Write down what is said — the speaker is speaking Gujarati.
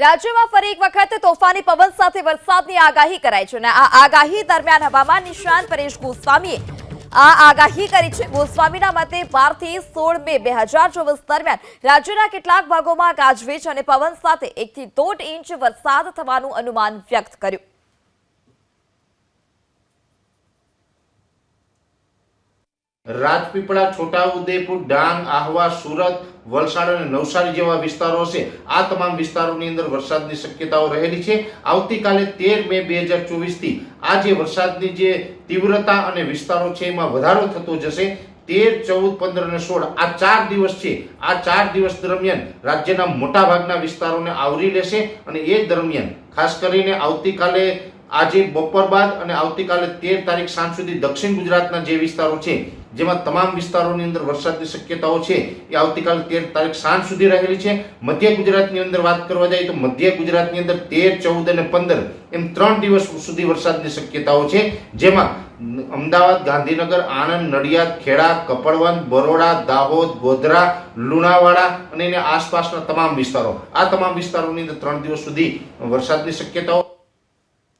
રાજ્યમાં ફરી એક વખત તોફાની પવન સાથે વરસાદની આગાહી કરાઈ છે અને આ આગાહી દરમિયાન હવામાન નિષ્ણાંત પરેશ ગોસ્વામીએ આ આગાહી કરી છે. ગોસ્વામીના મતે બારથી સોળ મે બે હજાર ચોવીસ દરમિયાન રાજ્યના કેટલાક ભાગોમાં ગાજવીજ અને પવન સાથે એકથી દોઢ ઇંચ વરસાદ થવાનું અનુમાન વ્યક્ત કર્યું. રાજપીપળા છોટાઉદેપુર ડાંગ, આહવા, સુરત, વલસાડ અને નવસારી જેવા વિસ્તારો છે આ તમામ વિસ્તારોની અંદર વરસાદની શક્યતાઓ રહેલી છે. આવતીકાલે તેર મે બે હજાર ચોવીસથી આ જે વરસાદની જે તીવ્રતા અને વિસ્તારો છે એમાં વધારો થતો જશે. તેર, ચૌદ, પંદર અને સોળ આ ચાર દિવસ છે. આ ચાર દિવસ દરમિયાન રાજ્યના મોટા ભાગના વિસ્તારોને આવરી લેશે અને એ દરમિયાન ખાસ કરીને આવતીકાલે આજે બપોર બાદ અને આવતીકાલે તેર તારીખ સાંજ સુધી દક્ષિણ ગુજરાતના જે વિસ્તારો છે, જેમાં તમામ વિસ્તારોની અંદર વરસાદની શક્યતાઓ છે, એ આવતીકાલે તેર તારીખ સાંજ સુધી રહેલી છે. મધ્ય ગુજરાતની અંદર વાત કરવા જાય તો મધ્ય ગુજરાતની અંદર તેર, ચૌદ અને પંદર એમ ત્રણ દિવસ સુધી વરસાદની શક્યતાઓ છે. જેમાં અમદાવાદ, ગાંધીનગર, આણંદ, નડિયાદ, ખેડા, કપડવંત, બરોડા, દાહોદ, ગોધરા, લુણાવાડા અને એની આસપાસના તમામ વિસ્તારો. આ તમામ વિસ્તારોની અંદર ત્રણ દિવસ સુધી વરસાદની શક્યતાઓ